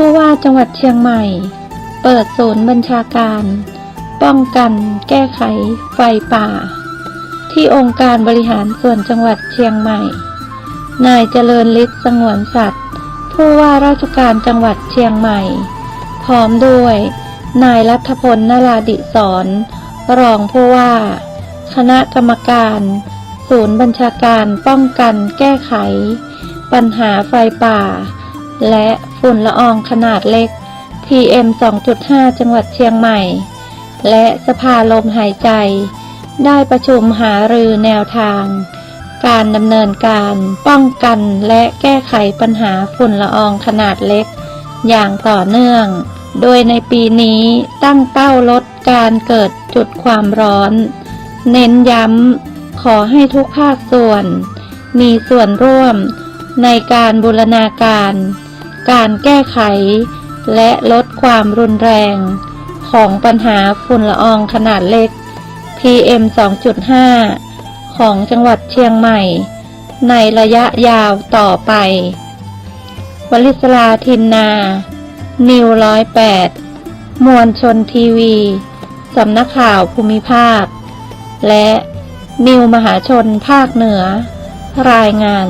ผู้ว่าจังหวัดเชียงใหม่ เปิดศูนย์บัญชาการ ป้องกัน แก้ไข ไฟป่า ที่องค์การบริหารส่วนจังหวัดเชียงใหม่ นายเจริญฤทธิ์สงวนสัตว์ ผู้ว่าราชการจังหวัดเชียงใหม่ พร้อมด้วย นายรัฐพลนราดิศรรองผู้ว่า คณะกรรมการ ศูนย์บัญชาการป้องกัน แก้ไข ปัญหาไฟป่า และฝุ่นละอองขนาดเล็ก PM 2.5 จังหวัดเชียงใหม่ และสภาลมหายใจ ได้ประชุมหารือแนวทาง การดำเนินการป้องกันและแก้ไขปัญหาฝุ่นละอองขนาดเล็ก อย่างต่อเนื่อง โดยในปีนี้ตั้งเป้าลดการเกิดจุดความร้อน เน้นย้ำขอให้ทุกภาคส่วน มีส่วนร่วมในการบูรณาการ การแก้ไข และลดความรุนแรง ของปัญหาฝุ่นละอองขนาดเล็ก PM 2.5 ของจังหวัดเชียงใหม่ ในระยะยาวต่อไป วลิศลาทินนา นิวร้อยแปดมวลชนทีวี สำนักข่าวภูมิภาค และนิวมหาชนภาคเหนือ รายงาน